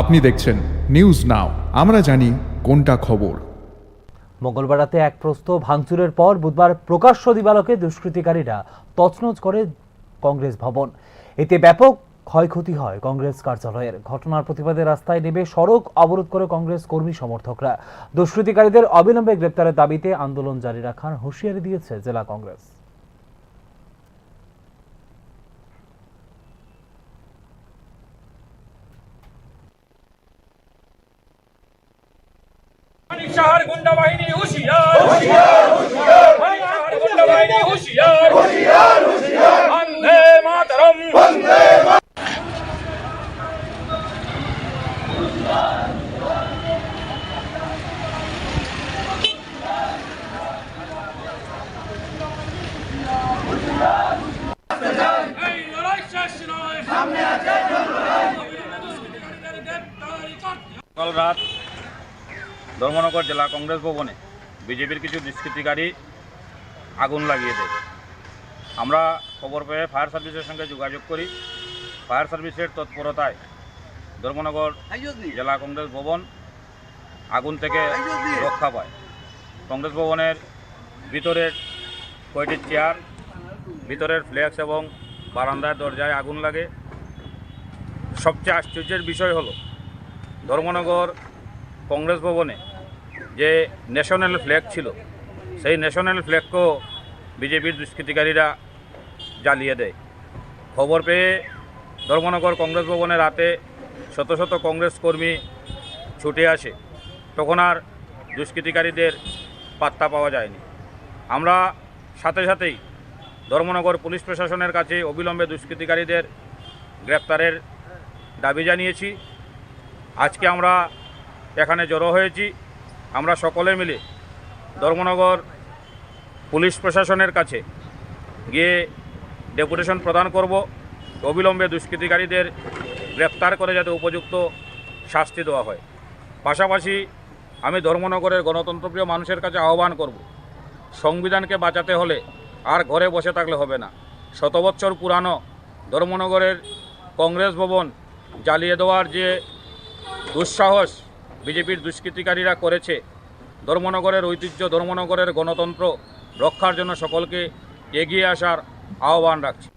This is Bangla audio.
আপনি দেখছেন নিউজ নাও আমরা জানি কোনটা খবর। মঙ্গলবার রাতে এক প্রস্ত ভাঙচুরের পর বুধবার প্রকাশ্য দিবালকে দুষ্কৃতিকারীরা তছনছ করে কংগ্রেস ভবন। এতে ব্যাপক ক্ষয়ক্ষতি হয় কংগ্রেস কার্যালয়ের। ঘটনার প্রতিবাদে রাস্তায় নেমে সড়ক অবরোধ করে কংগ্রেস কর্মী সমর্থকরা। দুষ্কৃতিকারীদের অবিলম্বে গ্রেপ্তারের দাবিতে আন্দোলন জারি রাখার হুঁশিয়ারি দিয়েছে জেলা কংগ্রেস। শহর গুন্ডা বাহিনী হুশিয়ার। হুশিয়ার হুশিয়ার। শহর গুন্ডা বাহিনী হুশিয়ার। হুশিয়ার হুশিয়ার। বন্দে মাতরম। বন্দে রাত। ধর্মনগর জেলা কংগ্রেস ভবনে বিজেপির কিছু দুষ্কৃতিকারী আগুন লাগিয়ে দেয়। আমরা খবর পেয়ে ফায়ার সার্ভিসের সঙ্গে যোগাযোগ করি। ফায়ার সার্ভিসের তৎপরতায় ধর্মনগর জেলা কংগ্রেস ভবন আগুন থেকে রক্ষা পায়। কংগ্রেস ভবনের ভিতরের কয়টি চেয়ার ভিতরের ফ্ল্যাক্স এবং বারান্দার দরজায় আগুন লাগে। সবচেয়ে আশ্চর্যের বিষয় হলো, ধর্মনগর কংগ্রেস ভবনে যে ন্যাশনাল ফ্ল্যাগ ছিল, সেই ন্যাশনাল ফ্ল্যাগকেও বিজেপির দুষ্কৃতিকারীরা জ্বালিয়ে দেয়। খবর পেয়ে ধর্মনগর কংগ্রেস ভবনে রাতে শত শত কংগ্রেস কর্মী ছুটে আসে। তখন আর দুষ্কৃতিকারীদের পাত্তা পাওয়া যায়নি। আমরা সাথে সাথেই ধর্মনগর পুলিশ প্রশাসনের কাছে অবিলম্বে দুষ্কৃতিকারীদের গ্রেপ্তারের দাবি জানিয়েছি। আজকে আমরা এখানে জড়ো হয়েছি। আমরা সকলে মিলে ধর্মনগর পুলিশ প্রশাসনের কাছে গিয়ে ডেপুটেশন প্রদান করব। অবিলম্বে দুষ্কৃতিকারীদের গ্রেপ্তার করে যাতে উপযুক্ত শাস্তি দেওয়া হয়। পাশাপাশি আমি ধর্মনগরের গণতন্ত্রপ্রিয় মানুষের কাছে আহ্বান করব, সংবিধানকে বাঁচাতে হলে আর ঘরে বসে থাকলে হবে না। শত বৎসর পুরানো ধর্মনগরের কংগ্রেস ভবন জ্বালিয়ে দেওয়ার যে দুঃসাহস বিজেপির দুষ্কৃতিকারীরা করেছে। ধর্মনগরের ঐতিহ্য ধর্মনগরের গণতন্ত্র রক্ষার জন্য সকলকে এগিয়ে আসার আহ্বান রাখছি।